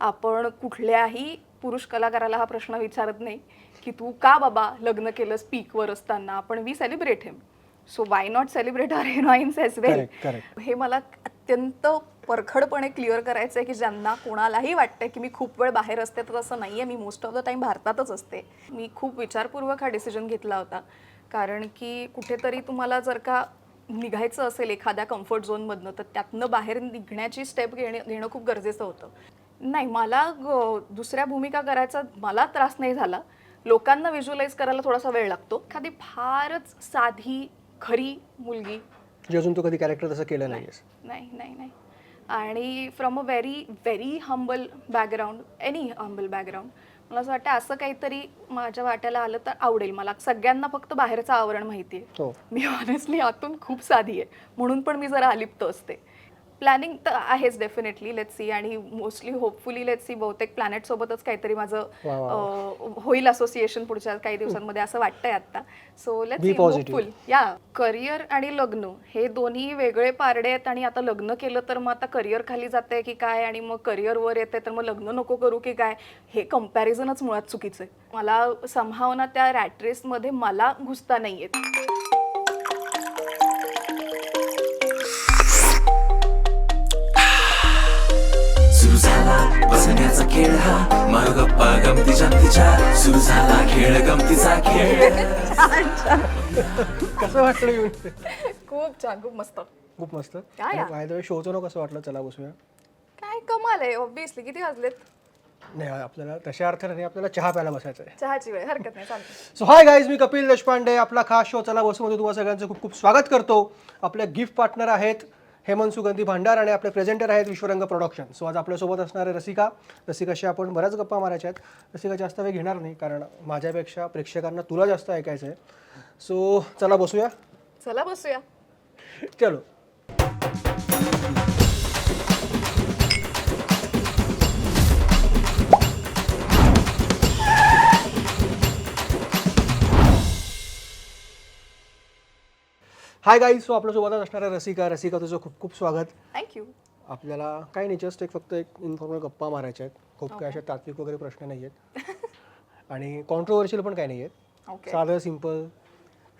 आपण कुठल्याही पुरुष कलाकाराला हा प्रश्न विचारत नाही की तू का बाबा लग्न केलंस पीकवर असताना? आपण we celebrate him so why not celebrate are heroines as well. हे मला अत्यंत परखडपणे क्लिअर करायचं आहे की ज्यांना कोणालाही वाटतंय की मी खूप वेळ बाहेर असते तर तसं नाही आहे मी मोस्ट ऑफ द टाईम भारतातच असते. मी खूप विचारपूर्वक हा डिसिजन घेतला होता. कारण की कुठेतरी तुम्हाला जर का निघायचं असेल एखाद्या कम्फर्ट झोनमधनं तर त्यातनं बाहेर निघण्याची स्टेप घेणे घेणं खूप गरजेचं होतं. नाही मला ग- दुसऱ्या भूमिका करायचा मला त्रास नाही झाला. लोकांना व्हिज्युअलाइज करायला थोडासा वेळ लागतो. एखादी फारच साधी खरी मुलगी. अजून तू कधी कॅरेक्टर तसं केलं नाहीयेस. नाही नाही नाही. आणि from a very very humble background any humble background मला असं वाटतं असं काहीतरी माझ्या वाट्याला आलं तर आवडेल मला. सगळ्यांना फक्त बाहेरचं आवरण माहिती आहे हो. मी ऑनेस्टली आतून खूप साधी आहे. म्हणून पण मी जरा अलिप्त असते. प्लॅनिंग तर आहेच डेफिनेटली लेट सी आणि मोस्टली होपफुली लेट सी बहुतेक प्लॅनेट सोबतच काहीतरी माझं अं, होईल असोसिएशन पुढच्या काही दिवसांमध्ये असं वाटतंय आता so let Be see positive. Hopeful या करिअर आणि लग्न. हे दोन्ही वेगळे पारडे आहेत आणि आता लग्न केलं तर मग आता करिअर खाली जाते की काय? आणि मग करिअर वर येते तर मग लग्न नको करू की काय? हे कम्पॅरिझनच मुळात चुकीचं आहे. मला संभावना त्या रॅट रेसमध्ये मला घुसता नाही येत झाला. बसण्याचा खेळ हा. मारो गप्पा गमती जमतीच्या सुरू झाला खेळ गमतीचा खेळ. कसं वाटलं येऊन खूप छान खूप मस्त. खूप मस्त? काय या? माहिती शोचं नाव कसं वाटलं चला बसूया. काय कमाल आहे ऑब्विसली किती वाजलेत? नाही आपल्याला तशा अर्थाने नाही आपल्याला चहा प्यायला बसायचं आहे. चहाची वेळ हरकत नाही चालते सो हाय गाईज मी कपिल देशपांडे आपला खास शो चला बसूमध्ये तुम्हाला सगळ्यांचं खूप खूप स्वागत करतो. आपले गिफ्ट पार्टनर आहेत हेमंत सुगंधी भांडार आणि आपले प्रेझेंटर आहेत विश्वरंग प्रोडक्शन सो आज आपल्यासोबत असणारे रसिका. रसिकाशी आपण बऱ्याच गप्पा मारायच्या आहेत. रसिका जास्त वेळ घेणार नाही कारण माझ्यापेक्षा प्रेक्षकांना तुला जास्त ऐकायचं आहे सो चला बसूया. चला बसूया. चलो. हाय गाईज सो आपल्यासोबत असणाऱ्या रसिका रसिका तुझं खूप खूप स्वागत. थँक्यू आपल्याला काही नाही जस्ट एक फक्त एक इन्फॉर्मल गप्पा मारायच्या आहेत. खूप काही अशा तात्विक वगैरे प्रश्न नाही आहेत. आणि कॉन्ट्रोवर्शियल पण काही नाही आहेत. साधं सिंपल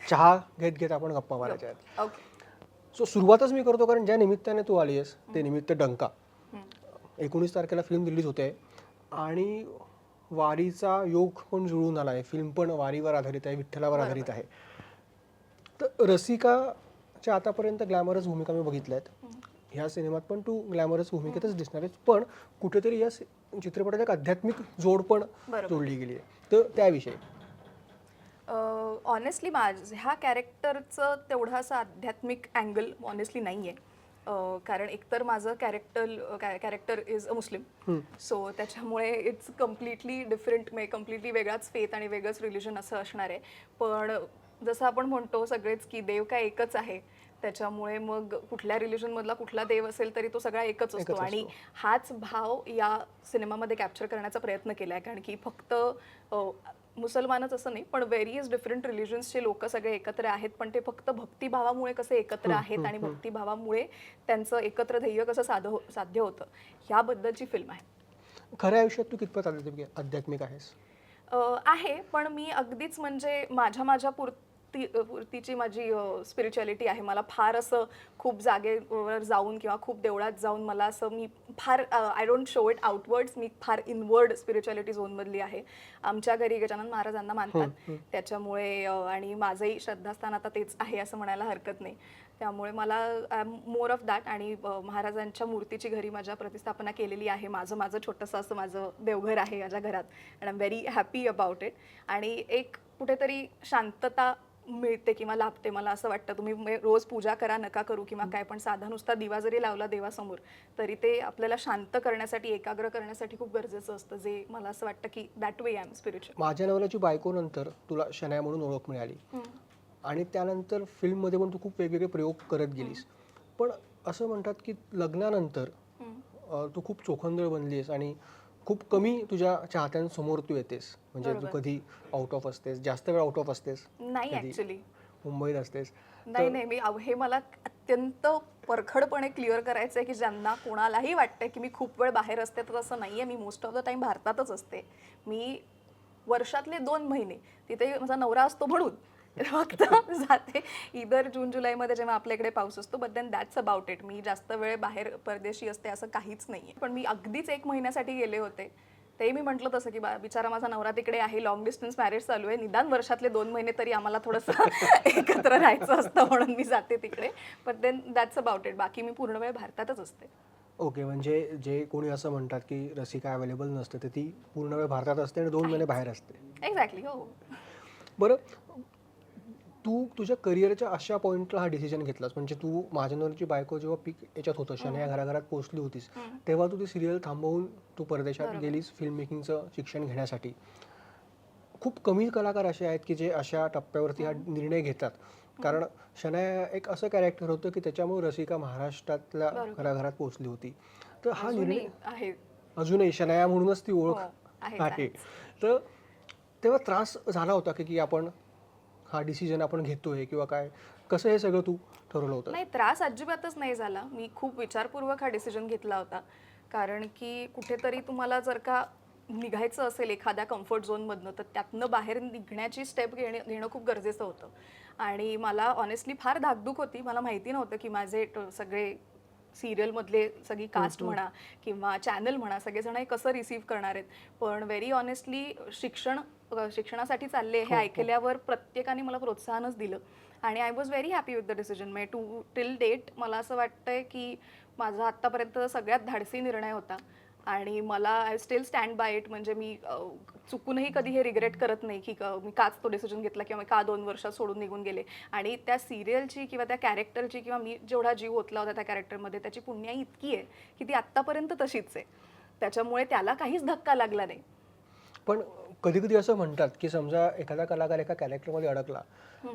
चहा घेत घेत आपण गप्पा मारायच्या आहेत. सो सुरुवातच मी करतो कारण ज्या निमित्ताने तू आली आहेस ते निमित्त डंका. एकोणीस तारखेला फिल्म रिलीज होते आणि वारीचा योग पण जुळून आला आहे फिल्म पण वारीवर आधारित आहे विठ्ठलावर आधारित आहे. तर रसिकाच्या आतापर्यंत ग्लॅमरस भूमिका मी बघितल्या आहेत ह्या सिनेमात पण तू ग्लॅमरस भूमिकेतच दिसणार आहेस. पण कुठेतरी या चित्रपटात एक आध्यात्मिक जोड पण. जोडली गेली आहे. तर त्याविषयी. ऑनेस्टली माझ्या कॅरेक्टरचं तेवढं असं आध्यात्मिक अँगल ऑनेस्टली नाही आहे कारण एकतर माझं character character is a Muslim so त्याच्यामुळे इट्स कम्प्लिटली डिफरंट म्हणजे कम्प्लिटली वेगळाच फेथ आणि वेगळंच रिलिजन असं असणार आहे. पण जसं आपण म्हणतो सगळेच की देव काय एकच आहे त्याच्यामुळे मग कुठल्या रिलिजनमधला कुठला देव असेल तरी तो सगळा एकच असतो. आणि. हाच भाव या सिनेमामध्ये कॅप्चर करण्याचा प्रयत्न केला आहे कारण की फक्त मुसलमानच असं नाही पण व्हेरियस डिफरंट रिलिजन्सचे लोक सगळे एकत्र आहेत. पण ते फक्त भक्तिभावामुळे कसे एकत्र आहेत आणि भक्तिभावामुळे त्यांचं एकत्र ध्येय कसं साध साध्य होतं ह्याबद्दलची फिल्म आहे. खऱ्या आयुष्यात तू कितपत आध्यात्मिक आहेस? आहे. पण मी अगदीच म्हणजे माझ्या माझ्या पुरती पुरतीची माझी स्पिरिच्युअलिटी आहे. मला फार असं खूप जागेवर जाऊन किंवा खूप देवळात जाऊन मला असं मी फार I don't show it outwards मी फार इनवर्ड स्पिरिच्युअलिटी झोनमधली आहे. आमच्या घरी गजानन महाराजांना मानतात. त्याच्यामुळे आणि माझंही श्रद्धास्थान आता तेच आहे असं म्हणायला हरकत नाही. त्यामुळे मला I am more of that आणि महाराजांच्या मूर्तीची घरी माझ्या प्रतिस्थापना केलेली आहे. माझं माझं छोटंसं असं माझं देवघर आहे माझ्या घरात. And I am very happy about it आणि एक कुठेतरी शांतता मिळते किंवा लाभते मला असं वाटतं. तुम्ही रोज पूजा करा नका करू किंवा काय पण साधा नुसता दिवा जरी लावला देवासमोर तरी ते आपल्याला शांत करण्यासाठी एकाग्र करण्यासाठी खूप गरजेचं असतं जे मला असं वाटतं की that way I am spiritual माझ्या नवऱ्याची बायको नंतर तुला शनाया म्हणून ओळख मिळाली. आणि त्यानंतर फिल्ममध्ये पण तू खूप वेगवेगळे प्रयोग करत गेलीस. पण असं म्हणतात की लग्नानंतर तू खूप चोखंदळ बनलीस आणि खूप कमी तुझ्या चाहत्यांसमोर तू येतेस. म्हणजे तू बरोबर. कधी आउट ऑफ असतेस जास्त वेळ आउट ऑफ असतेस नाही कधी ॲक्च्युली मुंबईत असतेस. नाही नाही मी आव- हे मला अत्यंत परखडपणे क्लिअर करायचं आहे की ज्यांना कोणालाही वाटतंय की मी खूप वेळ बाहेर असते तर तसं नाही आहे मी मोस्ट ऑफ द टाईम भारतातच असते. मी वर्षातले दोन महिने तिथे माझा नवरा असतो म्हणून फक्त जाते. इधर जून जुलैमध्ये जेव्हा आपल्याकडे पाऊस असतो but then that's about it मी जास्त वेळ बाहेर परदेशी असते असं काहीच नाही पण मी अगदीच एक महिन्यासाठी गेले होते. ते मी म्हटलं तसं की बा बिचारा माझा नवरा तिकडे आहे लॉंग डिस्टन्स मॅरेज चालू आहे. निदान वर्षातले दोन महिने तरी आम्हाला थोडंसं एकत्र राहायचं असतं म्हणून मी जाते तिकडे. But then that's about it बाकी मी पूर्ण वेळ भारतातच असते. ओके म्हणजे जे कोणी असं म्हणतात की रसिका अवेलेबल नसते तर ती पूर्ण वेळ भारतात असते आणि दोन महिने बाहेर असते. एक्झॅक्टली हो. बरं तू तुझ्या करिअरच्या अशा पॉईंटला हा डिसिजन घेतलास. म्हणजे तू माझ्यानवरची बायको जेव्हा पीक याच्यात होतं शनया घराघरात पोहोचली होतीस तेव्हा तू ती सिरियल थांबवून तू परदेशात गेलीस फिल्म मेकिंगचं शिक्षण घेण्यासाठी. खूप कमी कलाकार असे आहेत की जे अशा टप्प्यावरती हा निर्णय घेतात. कारण शनाया एक असं कॅरेक्टर होतं की त्याच्यामुळे रसिका महाराष्ट्रातल्या घराघरात पोहोचली होती. तर हा निर्णय अजूनही आहे. अजूनही शनाया म्हणूनच ती ओळख हो, आहे, तर तेव्हा त्रास झाला होता की की आपण हा डिसिजन आपण घेतोय किंवा काय? कसं हे सगळं तू ठरवलं होतं? नाही त्रास अजिबातच नाही झाला. मी खूप विचारपूर्वक हा डिसिजन घेतला होता. कारण की कुठेतरी तुम्हाला जर का निघायचं असेल एखाद्या कम्फर्ट झोनमधनं तर त्यातनं बाहेर निघण्याची स्टेप घेणे घेणं खूप गरजेचं होतं. आणि मला ऑनेस्टली फार धाकधूक होती. मला माहिती नव्हतं की माझे सगळे सिरियलमधले सगळी कास्ट म्हणा किंवा चॅनल म्हणा सगळेजण हे कसं रिसीव्ह करणार आहेत? पण व्हेरी ऑनेस्टली शिक्षण शिक्षणासाठी चालले हे ऐकल्यावर प्रत्येकाने मला प्रोत्साहनच दिलं. आणि I was very happy with the decision म्हणजे टू टिल डेट मला असं वाटतंय की माझा आत्तापर्यंत सगळ्यात धाडसी निर्णय होता. आणि मला I still stand by it म्हणजे मी चुकूनही कधी हे रिग्रेट करत नाही की क- मी काच तो डिसिजन घेतला किंवा मी का दोन वर्षात सोडून निघून गेले. आणि त्या सिरियलची किंवा त्या कॅरेक्टरची किंवा मी जेवढा जीव ओतला होता त्या कॅरेक्टरमध्ये त्याची पुण्याई इतकी आहे की ती आत्तापर्यंत तशीच आहे. त्याच्यामुळे त्याला काहीच धक्का लागला नाही. पण कधी कधी असं म्हणतात की समजा एखादा कलाकार एका कॅरेक्टरमध्ये अडकला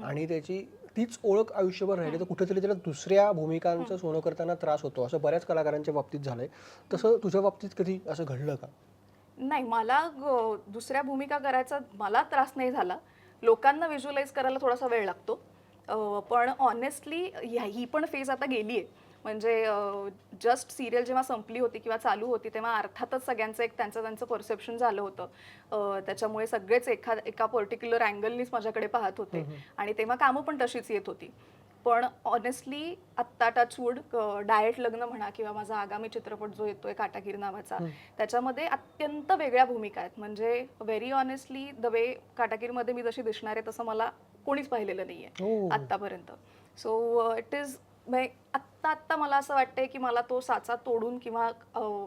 आणि त्याची तीच ओळख आयुष्यभर राहिली. तर कुठेतरी त्याला दुसऱ्या भूमिकांचं सोनं करताना त्रास होतो. असं बऱ्याच कलाकारांच्या बाबतीत झालंय. तसं तुझ्या बाबतीत कधी असं घडलं का? नाही मला ग- दुसऱ्या भूमिका करायचा मला त्रास नाही झाला. लोकांना व्हिज्युअलाइज करायला थोडासा वेळ लागतो. पण ऑनेस्टली ही पण फेज आता गेली आहे म्हणजे जस्ट सिरियल जेव्हा संपली होती किंवा चालू होती तेव्हा अर्थातच सगळ्यांचं एक त्यांचं त्यांचं परसेप्शन झालं होतं. त्याच्यामुळे सगळेच एखा एका पर्टिक्युलर अँगलनीच माझ्याकडे पाहत होते. आणि तेव्हा कामं पण तशीच येत होती. पण ऑनेस्टली आत्ता टचवूड डायट लग्न म्हणा किंवा माझा आगामी चित्रपट जो येतोय काटाकीर नावाचा त्याच्यामध्ये अत्यंत वेगळ्या भूमिका आहेत. म्हणजे व्हेरी ऑनेस्टली द वे काटाकीरमध्ये मी जशी दिसणार आहे तसं मला कोणीच पाहिलेलं नाहीये हो. आत्तापर्यंत. सो इट इज म्हणजे आत्ता आत्ता मला असं वाटतंय की मला तो साचा तोडून किंवा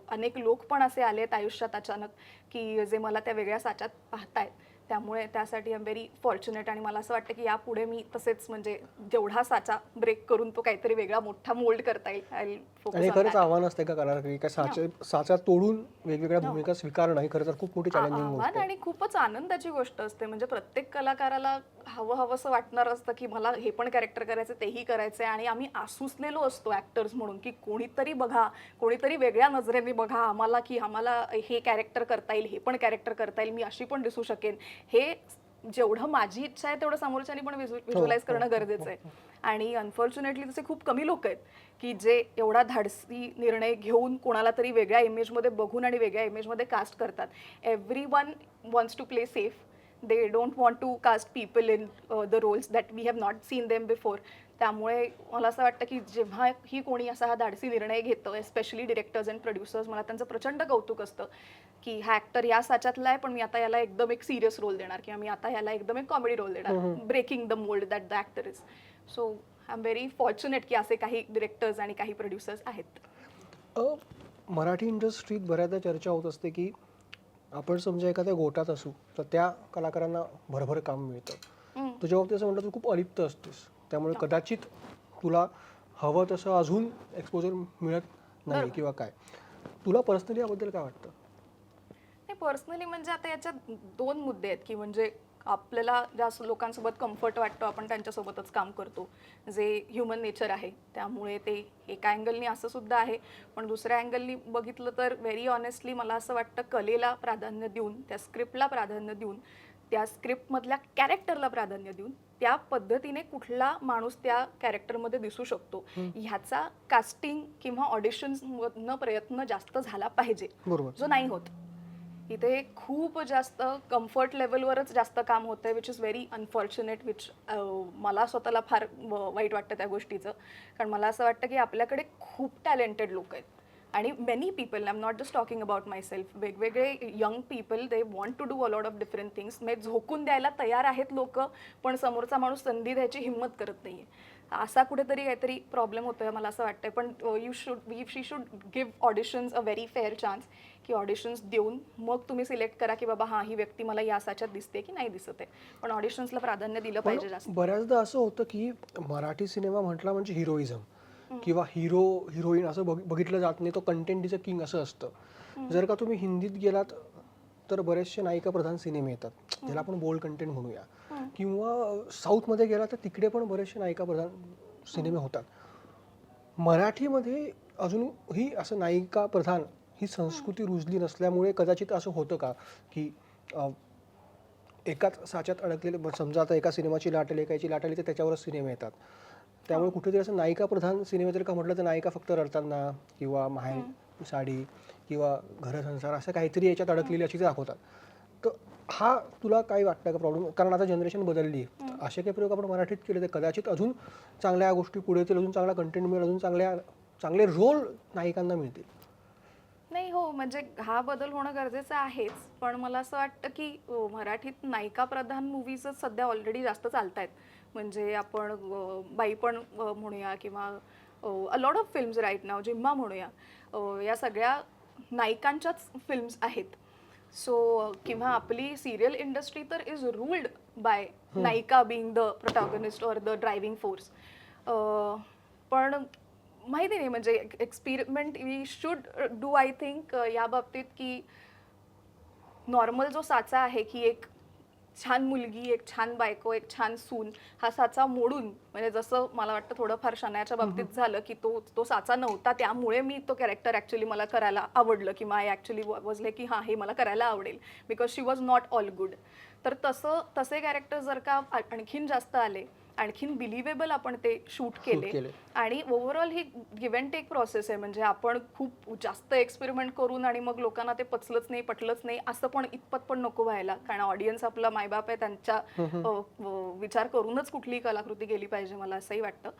अनेक लोक पण असे आलेत आयुष्यात अचानक की जे मला त्या वेगळ्या साच्यात पाहतायत. त्यामुळे त्यासाठी आय एम व्हेरी फॉर्च्युनेट आणि मला असं वाटतं की यापुढे मी तसेच म्हणजे जेवढा साचा ब्रेक करून तो काहीतरी वेगळा मोठा मोल्ड करता येईल आणि खरंच आव्हान असते का कलाकार की काय साचे साचा तोडून वेगवेगळ्या भूमिका स्वीकारणं ही खरं तर खूप मोठी चॅलेंजिंग आणि खूपच आनंदाची गोष्ट असते. म्हणजे प्रत्येक कलाकाराला हवं हवंसं वाटणार असतं की मला हे पण कॅरेक्टर करायचं तेही करायचं आणि आम्ही आसुसलेलो असतो ऍक्टर्स म्हणून की कोणीतरी बघा कोणीतरी वेगळ्या नजरेने बघा आम्हाला की आम्हाला हे कॅरेक्टर करता येईल हे पण कॅरेक्टर करता येईल मी अशी पण दिसू शकेन. हे जेवढं माझी इच्छा आहे तेवढं समोरच्यानी पण व्हिज्युअलाइज करणं गरजेचं आहे. आणि अनफॉर्च्युनेटली तसे खूप कमी लोक आहेत की जे एवढा धाडसी निर्णय घेऊन कोणाला तरी वेगळ्या इमेजमध्ये बघून आणि वेगळ्या इमेजमध्ये कास्ट करतात. Every one wants to play safe they don't want to cast people in the roles that we have not seen them before त्यामुळे मला असं वाटतं की जेव्हा ही कोणी असा हा धाडसी निर्णय घेतं एस्पेशली डिरेक्टर्स अँड प्रोड्युसर्स मला त्यांचं प्रचंड कौतुक असतं की हा ॲक्टर या साच्यातला आहे पण मी आता याला एकदम एक सिरियस रोल देणार किंवा मी आता याला एकदम एक कॉमेडी रोल देणार. Breaking the mould that the actor is so I am very fortunate की असे काही डिरेक्टर्स आणि काही प्रोड्युसर्स आहेत. मराठी इंडस्ट्रीत बऱ्याचदा चर्चा होत असते की आपण समजा एखाद्या गोटात असू तर त्या कलाकारांना भरभर काम मिळतं. तुझ्या बाबतीत असं म्हटलं तू खूप अलिप्त असतेस. त्यामुळे कदाचित तुला हवं तसं अजून एक्सपोजर मिळत नाही किंवा काय. तुला पर्सनली याबद्दल काय वाटतं? नाही पर्सनली म्हणजे आता याच्यात दोन मुद्दे आहेत की म्हणजे आपल्याला ज्या लोकांसोबत कम्फर्ट वाटतो आपण त्यांच्यासोबतच काम करतो. जे ह्युमन नेचर आहे त्यामुळे ते एका अँगलनी असं सुद्धा आहे. पण दुसऱ्या अँगलनी बघितलं तर व्हेरी ऑनेस्टली मला असं वाटतं कलेला प्राधान्य देऊन त्या स्क्रिप्टला प्राधान्य देऊन त्या स्क्रिप्टमधल्या कॅरेक्टरला प्राधान्य देऊन त्या पद्धतीने कुठला माणूस त्या कॅरेक्टरमध्ये दिसू शकतो. ह्याचा कास्टिंग किंवा ऑडिशन्समधनं प्रयत्न जास्त झाला पाहिजे. बरोबर. जो नाही होत. इथे खूप जास्त कम्फर्ट लेवलवरच जास्त काम होतंय which is very unfortunate which मला स्वतःला फार वाईट वाटतं त्या गोष्टीचं. कारण मला असं वाटतं की आपल्याकडे खूप टॅलेंटेड लोक आहेत. आणि many people I am not just talking about myself वेगवेगळे young people they want to do a lot of different things म्हणजे झोकून द्यायला तयार आहेत लोक पण समोरचा माणूस संधी द्यायची हिंमत करत नाही असा कुठेतरी काहीतरी प्रॉब्लेम होतोय मला असं वाटतंय. पण you should we she should give auditions a very fair chance की ऑडिशन्स देऊन मग तुम्ही सिलेक्ट करा की बाबा हा ही व्यक्ती मला या साच्यात दिसते की नाही दिसत आहे. पण ऑडिशन्सला प्राधान्य दिलं पाहिजे जास्त. बऱ्याचदा असं होतं की मराठी सिनेमा म्हटला म्हणजे हिरोइझम. किंवा हिरो हिरोईन असं बघ- बघितलं जात नाही तो कंटेंट इज अ किंग असं असतं. जर का तुम्ही हिंदीत गेलात तर बरेचसे नायिका प्रधान सिनेमे येतात. ज्याला आपण बोल्ड कंटेंट म्हणूया. किंवा साऊथमध्ये गेला तर तिकडे पण बरेचसे नायिका प्रधान सिनेमे होतात. मराठीमध्ये अजून ही असं नायिका प्रधान ही संस्कृती रुजली नसल्यामुळे कदाचित असं होतं का? की एकाच साच्यात अडकलेले समजा आता एका सिनेमाची लाट आली एकाची लाट आली तर त्याच्यावरच सिनेमे येतात. त्यामुळे कुठेतरी असं नायिका प्रधान सिनेमे जर का म्हटलं तर नायिका फक्त रडताना किंवा माहेर साडी किंवा घरसंसार असं काहीतरी याच्यात अडकलेली अशी दाखवतात. तर हा तुला काय वाटतं का प्रॉब्लेम कारण आता जनरेशन बदलली. असे काही प्रयोग आपण मराठीत केले तर कदाचित अजून चांगल्या गोष्टी पुढे येतील अजून चांगला कंटेंट मिळेल अजून चांगल्या चांगले रोल नायिकांना मिळतील. नाही हो म्हणजे हा बदल होणं गरजेचं आहेच. पण मला असं वाटतं की मराठीत नायिका प्रधान मूवीजच सध्या ऑलरेडी जास्त चालत आहेत म्हणजे आपण बाई पण म्हणूया किंवा a lot of films right नाव जिम्मा म्हणूया या सगळ्या नायिकांच्याच फिल्म्स आहेत. सो किंवा आपली सिरियल इंडस्ट्री तर इज रूल्ड बाय नायिका being the protagonist or the driving force पण माहिती नाही म्हणजे experiment we should do I think या बाबतीत की नॉर्मल जो साचा आहे की एक छान मुलगी एक छान बायको एक छान सून हा साचा मोडून म्हणजे जसं मला वाटतं थोडंफार शनायाच्या बाबतीत झालं की तो तो साचा नव्हता. त्यामुळे मी तो कॅरेक्टर ॲक्च्युली मला करायला आवडलं किंवा आय ॲक्च्युली वॉजले की हां हे मला करायला आवडेल. Because she was not all good तर तसं तसे कॅरेक्टर जर का आणखीन जास्त आले आणखीन बिलिव्हेबल आपण ते शूट केले. आणि ओव्हरऑल ही गिव्ह अँड टेक प्रोसेस आहे. म्हणजे आपण खूप जास्त एक्सपेरिमेंट करून आणि मग लोकांना ते पचलंच नाही पटलंच नाही असं पण इतपत पण नको व्हायला. कारण ऑडियन्स आपला मायबाप आहे त्यांच्या विचार करूनच कुठलीही कलाकृती गेली पाहिजे मला असंही वाटतं.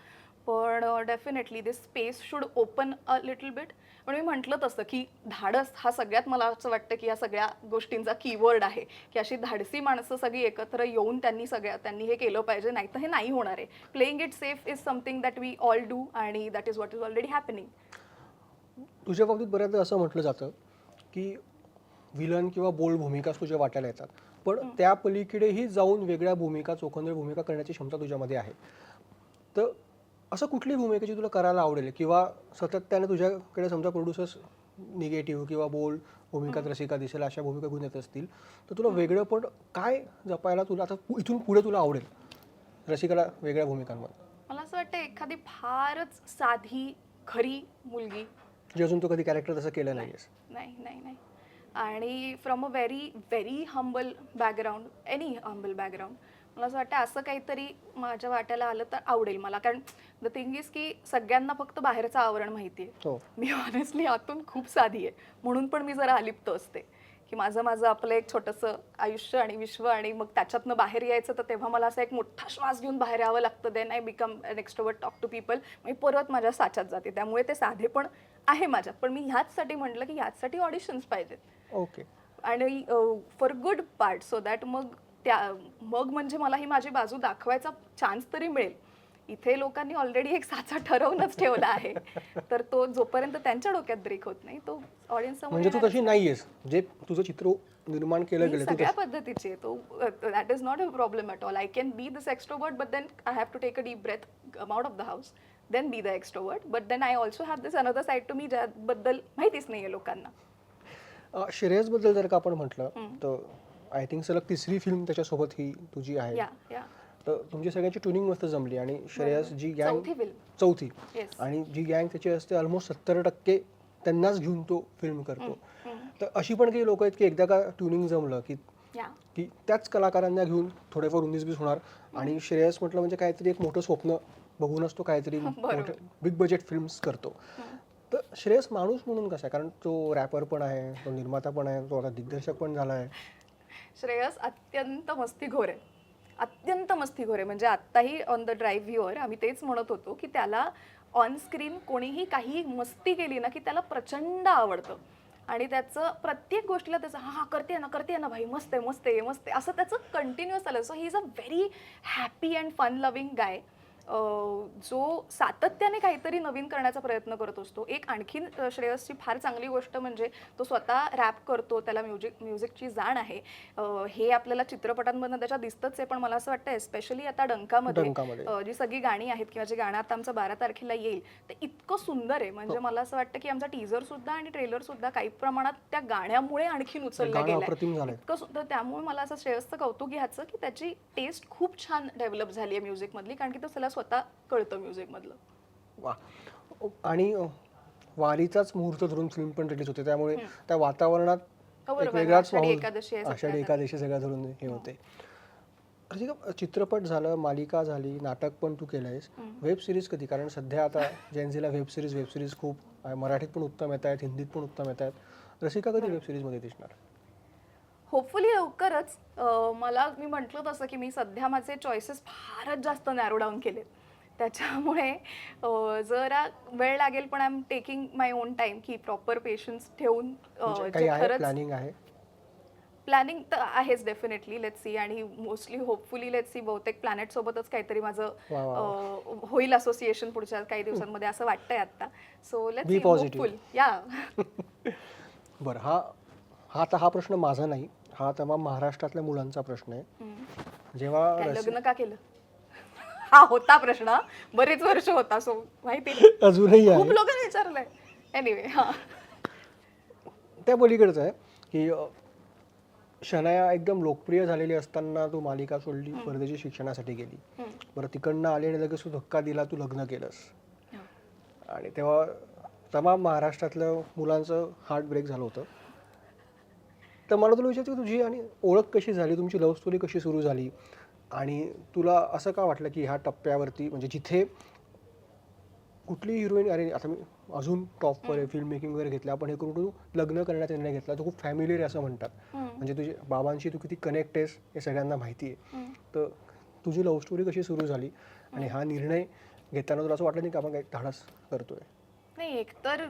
पण definitely this space should open a little bit पण मी म्हटलं तसं की धाडस हा सगळ्यात मला असं वाटतं की या सगळ्या गोष्टींचा कीवर्ड आहे. की अशी धाडसी माणसं सगळी एकत्र येऊन त्यांनी सगळ्या त्यांनी हे केलं पाहिजे नाही तर हे नाही होणार आहे. Playing it safe is something that we all do आणि that is what is already happening तुझ्या बाबतीत बऱ्याचदा असं म्हटलं जातं की विलन किंवा बोल्ड भूमिकाच तुझ्या वाट्याला येतात. पण त्या पलीकडेही जाऊन वेगळ्या भूमिका चोखंदळ भूमिका करण्याची क्षमता तुझ्यामध्ये आहे. तर असं कुठली भूमिका जी तुला करायला आवडेल किंवा सातत्याने तुझ्याकडे समजा प्रोड्युसर्स निगेटिव्ह किंवा बोल्ड भूमिकात रसिका दिसेल अशा भूमिका घेऊन येत असतील तर तुला वेगळं पण काय जपायला तुला आता इथून पुढे तुला आवडेल रसिकाला वेगळ्या भूमिकांमध्ये मला असं वाटतं एखादी फारच साधी खरी मुलगी. जे अजून तू कधी कॅरेक्टर तसं केलं नाहीयेस. नाही नाही नाही. आणि from a very very humble background any humble background मला असं वाटतं असं काहीतरी माझ्या वाट्याला आलं तर आवडेल मला. कारण द थिंग इज की सगळ्यांना फक्त बाहेरचं आवरण माहिती आहे. हो. मी ऑनेस्टली आतून खूप साधी आहे. म्हणून पण मी जरा अलिप्त असते. की माझं माझं आपलं एक छोटंसं आयुष्य आणि विश्व आणि मग त्याच्यातनं बाहेर यायचं तर तेव्हा मला असं एक मोठा श्वास घेऊन बाहेर यावं लागतं. Then I become extrovert talk to people मी परत माझ्या साच्यात जाते. त्यामुळे ते साधे पण आहे माझ्यात. पण मी ह्याचसाठी म्हटलं की ह्याचसाठी ऑडिशन्स पाहिजेत. ओके आणि for good part so that मग त्या मग म्हणजे मला ही माझी बाजू दाखवायचा चान्स तरी मिळेल. इथे लोकांनी ऑलरेडी एक साचा ठरवूनच ठेवला आहे. तर तो जोपर्यंत त्यांच्या डोक्यात ब्रेक होत नाही तो ऑडियन्स म्हणजे तू तशी नाहीयेस. जे तुझं चित्र निर्माण केलं गेलं सगळ्या पद्धतीची तो that is not a problem at all I can be this extrovert but then I have to take a deep breath come out of the house then be the extrovert but then I also have this another side to me ज्याबद्दल माहितीच नाही आहे लोकांना श्रेयसबद्दल जर का आपण म्हटलं तर आय थिंक सलग तिसरी फिल्म त्याच्यासोबत ही तुझी आहे. या या तर तुमची सगळ्यांची ट्युनिंग मस्त जमली आणि श्रेयस जी गँग चौथी film. चौथी. Yes. आणि जी गँग त्याची असते ऑलमोस्ट सत्तर टक्के त्यांनाच घेऊन तो फिल्म करतो. तर अशी पण काही लोक आहेत की एकदा का ट्युनिंग जमलं की या. की त्याच कलाकारांना घेऊन थोडेफार उन्नीस बीस होणार. आणि श्रेयस म्हटलं म्हणजे काहीतरी एक मोठं स्वप्न बघूनच तो काहीतरी बिग बजेट फिल्म्स करतो. तर श्रेयस माणूस म्हणून कसा आहे? कारण तो रॅपर पण आहे तो निर्माता पण आहे तो आता दिग्दर्शक पण झाला आहे. श्रेयस अत्यंत मस्तीखोर आहे. अत्यंत मस्तीखोर आहे म्हणजे आत्ताही ऑन द ड्राईव्ह व्ह्यूअर आम्ही तेच म्हणत होतो की त्याला ऑन स्क्रीन कोणीही काही मस्ती केली ना की त्याला प्रचंड आवडतं. आणि त्याचं प्रत्येक गोष्टीला त्याचं हा हा करते ना करते ना भाई मस्त आहे मस्त आहे मस्त आहे. असं त्याचं कंटिन्युअस आलं so he is a very happy and fun loving guy जो सातत्याने काहीतरी नवीन करण्याचा प्रयत्न करत असतो. एक आणखीन श्रेयसची फार चांगली गोष्ट म्हणजे तो स्वतः रॅप करतो त्याला म्युझिक म्युझिकची जाण आहे. हे आपल्याला चित्रपटांमधनं त्याच्या दिसतच आहे पण मला असं वाटतं एस्पेशली आता डंकामध्ये जी सगळी गाणी आहेत किंवा जे गाणं आता आमचं बारा तारखेला येईल ते इतकं सुंदर आहे. म्हणजे मला असं वाटतं की आमचा टीझर सुद्धा आणि ट्रेलर सुद्धा काही प्रमाणात त्या गाण्यामुळे आणखीन उचललं गेलं. इतकं सुद्धा त्यामुळे मला असं श्रेयसचं कौतुक घ्यायचं की त्याची टेस्ट खूप छान डेव्हलप झाली आहे म्युझिकमधली कारण की तो त्याला स्वतः कळतं म्युझिकमधलं. वा. आणि वारीचाच मुहूर्त धरून फिल्म पण रिलीज होते त्यामुळे त्या वातावरणात एक. वेगळाच एकादशी आषाढी. एकादशी सगळ्या धरून हे होते. रसिका चित्रपट झालं मालिका झाली नाटक पण तू केलंयस. वेब सिरीज कधी? कारण सध्या आता जेनझीला वेब सिरीज वेब सिरीज खूप. मराठीत पण उत्तम येत आहेत हिंदीत पण उत्तम येत आहेत रसिका कधी वेब सिरीजमध्ये दिसणार? होपफुली लवकरच मला मी म्हटलं तसं की मी सध्या माझे चॉईसेस फारच जास्त नॅरो डाऊन केले त्याच्यामुळे जरा वेळ लागेल पण I am taking my own time की प्रॉपर पेशन्स ठेवून अं, म्हणजे आहे? खरंच प्लॅनिंग आहे? प्लॅनिंग तर आहेच डेफिनेटली लेट सी आणि मोस्टली होपफुली लेट सी बहुतेक प्लॅनेट सोबतच काहीतरी माझं होईल असोसिएशन पुढच्या काही दिवसांमध्ये असं वाटतंय आता सो लेट सी. होपफुल या बरं हा हा आता हा प्रश्न माझा नाही. हा तमाम महाराष्ट्रातल्या मुलांचा प्रश्न आहे. जेव्हा काय रसि- लग्न का केलं? हा होता प्रश्न. बरेच वर्ष होता सो माहिती नाही. अजूनही खूप आहे लोकांनी विचारलंय. एनिवे हा. त्या पलीकडचं आहे की अ, शनाया एकदम लोकप्रिय झालेली असताना तू मालिका सोडली परदेशी शिक्षणासाठी गेली. हम्म. बरं तिकडनं आली आणि लगेच तू धक्का दिला तू लग्न केलंस. आणि तेव्हा तमाम महाराष्ट्रातल्या मुलांचं हार्ट ब्रेक झालं होतं. तर मला तुला विचारतो की तुझी आणि ओळख कशी झाली? तुमची लव्ह स्टोरी कशी सुरू झाली? आणि तुला असं का वाटलं की ह्या टप्प्यावरती म्हणजे जिथे कुठली हिरोईन अरे आता मी अजून टॉपवर आहे फिल्म मेकिंग वगैरे घेतलं आपण हे करून तू लग्न करण्याचा निर्णय घेतला. तो खूप फॅमिलियर असं म्हणतात. म्हणजे तुझे बाबांशी तू किती कनेक्ट आहेस हे सगळ्यांना माहिती आहे. तर तुझी लव्ह स्टोरी कशी सुरू झाली? आणि हा निर्णय घेताना तुला असं वाटलं नाही का आपण काही धाडस करतोय? नाही एकतर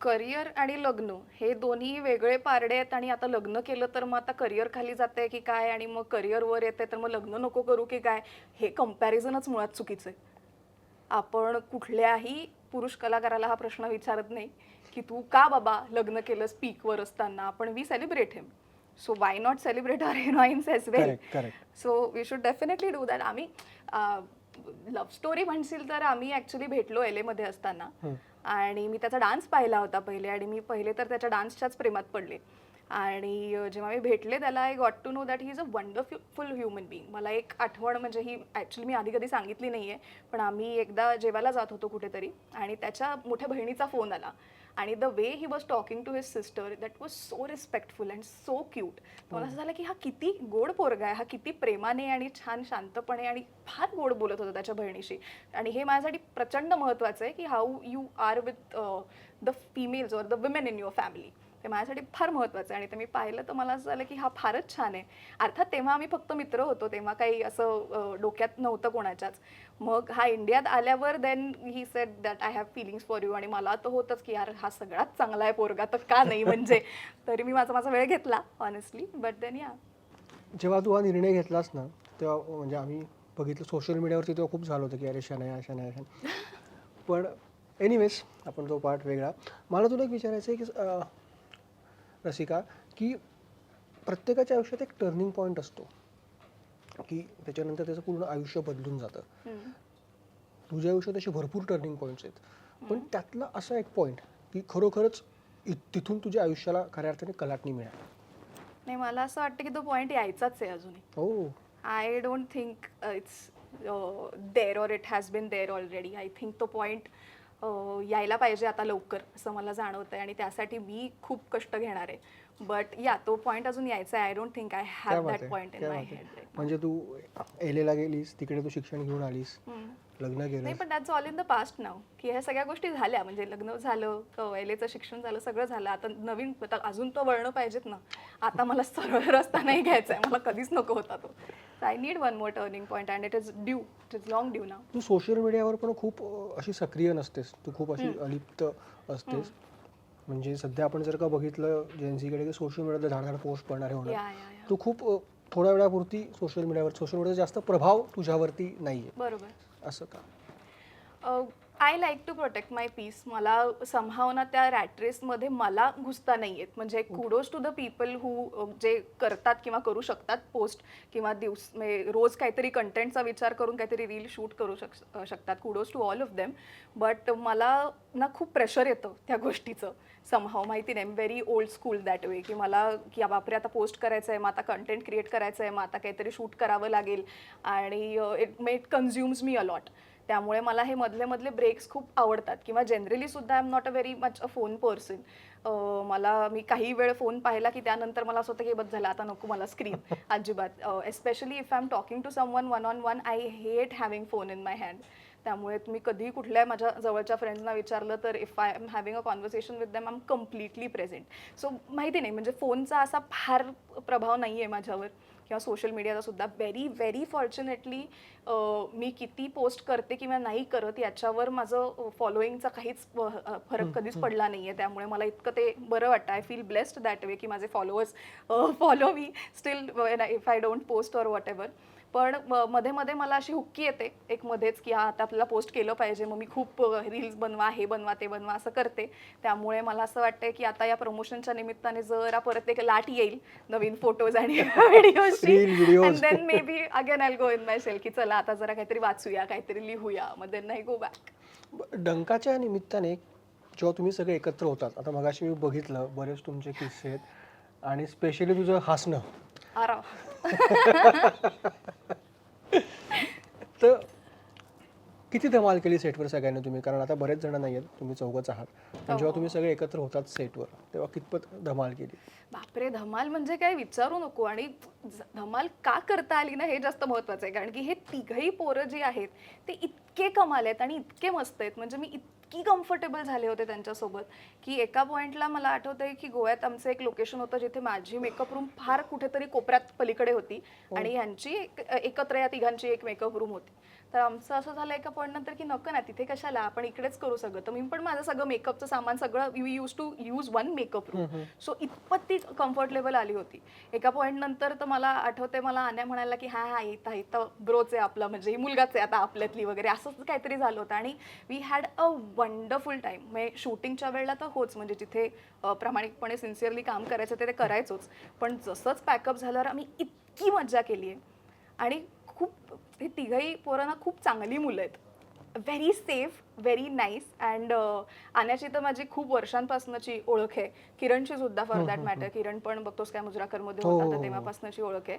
करिअर आणि लग्न हे दोन्ही वेगळे पारडे आहेत आणि आता लग्न केलं तर मग आता करिअर खाली जाते की काय आणि मग करिअर वर येते तर मग लग्न नको करू की काय? हे कम्पॅरिझनच मुळात चुकीचं आहे. आपण कुठल्याही पुरुष कलाकाराला हा प्रश्न विचारत नाही की तू का बाबा लग्न केलंस पीकवर असताना? आपण we celebrate him so why not celebrate are heroines as well so we should definitely do that आम्ही लव्ह स्टोरी म्हणशील तर आम्ही ॲक्च्युली भेटलो एल एमध्ये असताना. आणि मी त्याचा डान्स पाहिला होता पहिले आणि मी पहिले तर त्याच्या डान्सच्याच प्रेमात पडले. आणि जेव्हा मी भेटले त्याला I got to know that he is a wonderful human being मला एक आठवण म्हणजे ही ॲक्च्युली मी आधी कधी सांगितली नाही आहे पण आम्ही एकदा जेवायला जात होतो कुठेतरी आणि त्याच्या मोठ्या बहिणीचा फोन आला. आणि the way he was talking to his sister that was so respectful and so cute मला असं झालं की हा किती गोड पोरगा आहे हा किती प्रेमाने आणि छान शांतपणे आणि फार गोड बोलत होता त्याच्या बहिणीशी. आणि हे माझ्यासाठी प्रचंड महत्त्वाचं आहे की how you are with the females or the women in your family ते माझ्यासाठी फार महत्त्वाचं आहे आणि ते मी पाहिलं तर मला असं झालं की हा फारच छान आहे. अर्थात तेव्हा आम्ही फक्त मित्र होतो तेव्हा काही असं डोक्यात नव्हतं कोणाच्याच. मग हा इंडियात आल्यावर then he said that I have feelings for you आणि मला तर होतंच की यार हा सगळ्यात चांगला आहे पोरगा तर का नाही म्हणजे. तरी मी माझा माझा वेळ घेतला ऑनेस्टली बट देन या जेव्हा तू हा निर्णय घेतलास ना तेव्हा म्हणजे आम्ही बघितलं सोशल मीडियावरती तेव्हा खूप झालं होतं की अरे शनाया शनाया शनाया पण एनिवेज आपण तो पार्ट वेगळा. मला तुला एक विचारायचं आहे की रसिका की प्रत्येकाच्या आयुष्यात एक टर्निंग पॉईंट असतो. की त्याच्यानंतर त्याचं पूर्ण आयुष्य बदलून जातं. तुझ्या आयुष्यात असे भरपूर टर्निंग पॉईंट्स आहेत. पण त्यातला असा एक पॉईंट की खरोखरच तिथून तुझ्या आयुष्याला खऱ्या अर्थाने कलाटणी मिळाली नाही मला असं वाटतं की तो पॉईंट यायचाच आहे अजूनही. हो. I don't think it's there or it has been there already I think तो पॉईंट यायला पाहिजे आता लवकर असं मला जाणवतं आहे आणि त्यासाठी मी खूप कष्ट घेणार आहे. बट या तो पॉईंट अजून यायचा आहे. I don't think I have that point in my. Head म्हणजे तू एलेला गेलीस तिकडे तू शिक्षण घेऊन आलीस. लग्न नाही पण that's all in the past नाव की ह्या सगळ्या गोष्टी झाल्या. म्हणजे लग्न झालं एलेचं शिक्षण झालं सगळं झालं. आता नवीन आता अजून तो वळणं पाहिजेत ना. आता मला सरळ रस्ता नाही घ्यायचा आहे. मला कधीच नको होता तो. I need one more turning point and it is due it is long due now Tu social मीडियावर पण खूप अ, अशी सक्रिय नसतेस. तू खूप अशी अलिप्त असतेस. म्हणजे सध्या आपण जर का बघितलं जेन्सीकडे सोशल मीडियावर झाड झाड पोस्ट करणारे होणार या या या. तू खूप अ, थोड्या वेळापुरती सोशल मीडियावर सोशल मीडियाचा जास्त प्रभाव तुझ्यावरती नाहीये. बरोबर. असं का? I like to protect my peace मला संभावना त्या रॅट रेसमध्ये मला घुसता नाही आहेत म्हणजे kudos to the people who जे करतात किंवा करू शकतात पोस्ट किंवा दिवस म्हणजे रोज काहीतरी कंटेंटचा विचार करून काहीतरी रील शूट करू शक शकतात. Kudos to all of them but मला ना खूप प्रेशर येतं त्या गोष्टीचं. समहाव माहिती नाही. Very old school that way की मला की बापरे आता पोस्ट करायचं आहे मग आता कंटेंट क्रिएट करायचं आहे मग आता काहीतरी शूट करावं लागेल. आणि it may it consumes me a lot त्यामुळे मला हे मधले मधले ब्रेक्स खूप आवडतात. किंवा जनरली सुद्धा I am not a very much a phone person मला मी काही वेळ फोन पाहिला की त्यानंतर मला असं होतं की बस झालं आता नको मला स्क्रीन अजिबात. Especially if I am talking to someone one on one I hate having phone in my hand त्यामुळे तुम्ही कधीही कुठल्या माझ्या जवळच्या फ्रेंड्सना विचारलं तर if I am having a conversation with them I am completely present so माहिती नाही. म्हणजे फोनचा असा फार प्रभाव नाही आहे माझ्यावर. किंवा सोशल मीडियाचा सुद्धा. व्हेरी व्हेरी फॉर्च्युनेटली मी किती पोस्ट करते किंवा नाही करत याच्यावर माझं फॉलोईंगचा काहीच फरक कधीच पडला नाही आहे त्यामुळे मला इतकं ते बरं वाटतं. I feel blessed that way की माझे followers follow me still if I don't post or whatever पण मध्ये मध्ये मला अशी हुक्की येते एक मध्येच की हा आता आपल्याला पोस्ट केलं पाहिजे मग मी खूप रील्स बनवा हे बनवा ते बनवा असं करते. त्यामुळे मला असं वाटतंय की आता या प्रमोशनच्या निमित्ताने जरा परत एक लाट येईल नवीन फोटोज आणि. Then maybe again I go in my cell की चला आता जरा काहीतरी वाचूया काहीतरी लिहूया मग देन नाही गो बॅक डंकाच्या निमित्ताने जेव्हा तुम्ही सगळे एकत्र होतात आता मगाशी मी बघितलं बरेच तुमचे किस्से आहेत आणि स्पेशली तुझं हसणं. आराम. तर किती धमाल केली सेटवर सगळ्यांनी तुम्ही? कारण आता बरेच जण नाही आहेत तुम्ही चौघच आहात. पण जेव्हा तुम्ही सगळे एकत्र होतात सेटवर तेव्हा कितपत धमाल केली? बापरे धमाल म्हणजे काय? विचारू नको. आणि धमाल का करता आली ना हे जास्त महत्वाचं आहे. कारण की हे तिघही पोरं जी आहेत ते इतके कमाल आहेत आणि इतके मस्त आहेत. म्हणजे मी इतकी कम्फर्टेबल झाले होते त्यांच्यासोबत की एका पॉइंटला मला आठवतंय की गोव्यात आमचं एक लोकेशन होतं जिथे माझी मेकअप रूम फार कुठेतरी कोपऱ्यात पलीकडे होती. आणि ह्यांची एक- एकत्र या तिघांची एक मेकअप रूम होती. तर आमचं असं झालं एका पॉईंट नंतर की नको ना तिथे कशाला? आपण इकडेच करू सगळं. तर मी पण माझं सगळं मेकअपचं सामान सगळं you use to use one makeup room so इतपत ती कम्फर्टेबल आली होती. एका पॉईंट नंतर तर मला आठवते मला आण्या म्हणायला की हा हा इथं इथं ब्रोच आहे आपला म्हणजे ही मुलगाच आहे आता आपल्यातली वगैरे. असंच काहीतरी झालं होतं. आणि we had a wonderful time म्हणजे शूटिंगच्या वेळेला तर होच म्हणजे जिथे प्रामाणिकपणे सिन्सिअरली काम करायचं ते ते करायचोच. पण जसंच पॅकअप झाल्यावर आम्ही इतकी मजा केली आहे आणि खूप हे तिघही पोरांना खूप चांगली मुलं आहेत. Very safe very nice and आण्याची तर माझी खूप वर्षांपासूनची ओळख आहे. किरणची सुद्धा फॉर दॅट मॅटर किरण पण बघतोस काय मुजराकरमध्ये हो, होता हो, तर हो. तेव्हापासूनची ओळख आहे.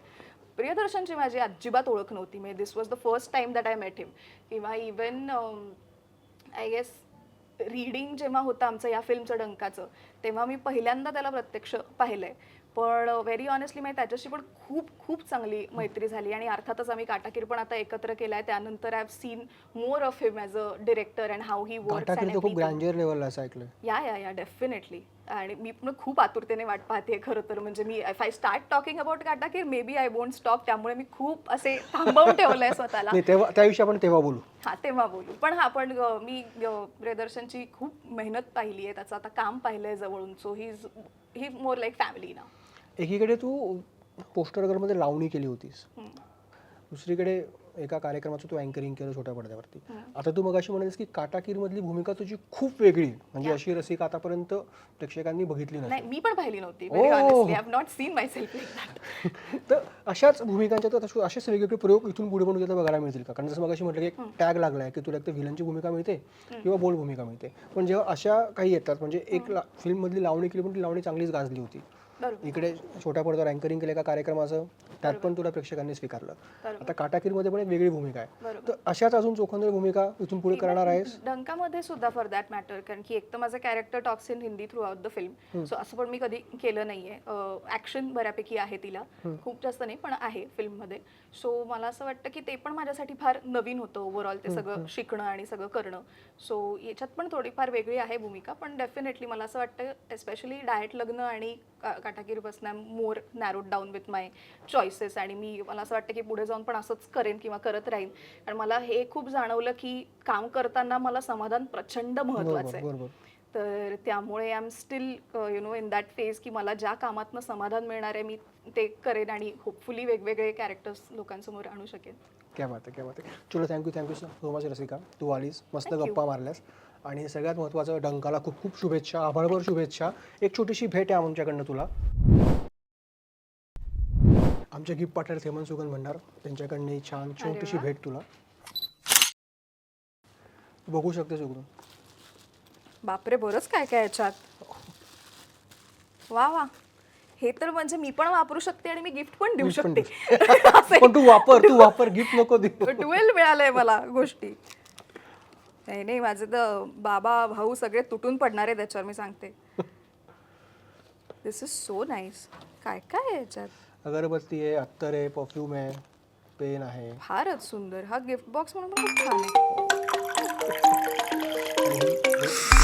प्रियदर्शनची माझी अजिबात ओळख नव्हती. म्हणजे this was the first time that I met him किंवा इवन आय गेस रीडिंग जेव्हा होतं आमचं या फिल्मचं डंकाचं तेव्हा मी पहिल्यांदा त्याला प्रत्यक्ष पाहिलंय. पण व्हेरी ऑनेस्टली माहिती त्याच्याशी पण खूप खूप चांगली मैत्री झाली आणि अर्थातच आम्ही काटाकीर पण आता एकत्र केलाय. त्यानंतर I have seen more of him as a director and how he work खूप ग्रँजर लेवलला असं ऐकलं या या या डेफिनेटली आणि मी पण खूप आतुरतेने वाट पाहते खरं तर. म्हणजे मी if I start talking about काटाकीर maybe I won't stop त्यामुळे मी खूप असे थांबवून ठेवलंय स्वतःला. नाही तेव्हा त्याविषयी आपण तेव्हा बोलू. हा तेव्हा बोलू. पण हा पण मी प्रियदर्शनची खूप मेहनत पाहिली आहे. त्याचं आता काम पाहिलंय जवळून. So he is he more like family ना एकीकडे तू पोस्टर गर्लमध्ये लावणी केली होतीस. दुसरीकडे एका कार्यक्रमाचं तू अँकरिंग केलं छोट्या पडद्यावरती. आता तू मग अशी म्हणालीस की काटाकीरमधली भूमिका तुझी खूप वेगळी. म्हणजे अशी रसिक आतापर्यंत प्रेक्षकांनी बघितली नाही मी पण पाहिली नव्हती तर अशाच भूमिकांच्या तर असेच वेगवेगळे प्रयोग इथून पुढे पण तुला बघायला मिळतील का? कारण जसं मग अशी म्हटलं की एक टॅग लागलाय की तुला एक तर व्हिलनची भूमिका मिळते किंवा बोल्ड भूमिका मिळते. पण जेव्हा अशा काही येतात म्हणजे एक ला फिल्ममधली लावणी केली पण ती लावणी चांगलीच गाजली होती. इकडे छोट्या पडद्यावर अँकरिंग केलं एका कार्यक्रमाचं त्यात पण तुला प्रेक्षकांनी स्वीकारलं. आता काटाकीरमध्ये पण एक वेगळी भूमिका आहे. तर अशाच अजून चोखंदर भूमिका इथून पुढे करणार आहेस? डंकामध्ये सुद्धा फॉर दॅट मॅटर कारण की एक तर माझं character talks in Hindi throughout the film so असं पण मी कधी केलं नाहीये. ऍक्शन बऱ्यापैकी आहे तिला. खूप जास्त नाही पण आहे फिल्ममध्ये सो मला असं वाटतं की ते पण माझ्यासाठी फार नवीन होतं ओव्हरऑल ते सगळं शिकणं आणि सगळं करणं. सो याच्यात पण थोडीफार वेगळी आहे भूमिका पण डेफिनेटली मला असं वाटतं एस्पेशली डायट लग्न आणि का- काटाकीर more narrowed down with my choices आणि मी मला असं वाटतं की पुढे जाऊन पण असंच करेन किंवा करत राहीन. कारण मला हे खूप जाणवलं की काम करताना मला समाधान प्रचंड महत्वाचं आहे. तर त्यामुळे I am still you know in that phase की मला ज्या कामातनं समाधान मिळणार आहे मी ते करेन आणि होपफुली वेगवेगळे कॅरेक्टर्स लोकांसमोर आणू शकेन. क्या बात आहे क्या बात आहे चलो thank you thank you so much Rasika तू आलीस. मस्त. गप्पा मारल्यास. आणि सगळ्यात महत्त्वाचं डंकाला खूप खूप शुभेच्छा आभाळभर शुभेच्छा. एक छोटीशी भेट आहे आमच्याकडनं तुला. आमचे गिफ्ट पार्टनर हेमंत सुगंध भंडार त्यांच्याकडनं ही छान छोटीशी. भेट तुला. तू बघू शकतेस उघडून बापरे बरंच काय काय याच्यात? वा वा. हे तर म्हणजे मी पण वापरू शकते आणि मी गिफ्ट पण देऊ Gift पण शकते. पण तू वापर तू वापर गिफ्ट नको देऊ. ट्वेल्व मिळालंय मला गोष्टी. नाही नाही माझे तर बाबा भाऊ सगळे तुटून पडणार आहे त्याच्यावर मी सांगते. दिस इज सो नाईस काय काय आहे याच्यात? अगरबत्ती आहे अत्तर आहे परफ्यूम आहे पेन आहे. फारच सुंदर. हा गिफ्ट बॉक्स म्हणून पण खूप छान आहे.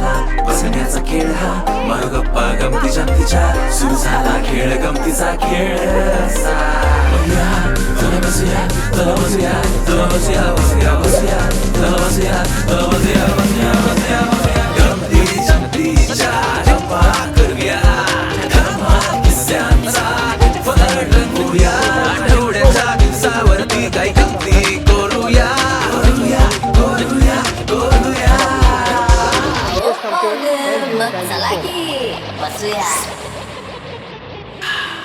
झाला बसण्याचा खेळ हा मारो गप्पा गमती जमतीच्या सुरू झाला खेळ गमतीचा खेळ बसूया करूया मग चला की बसूया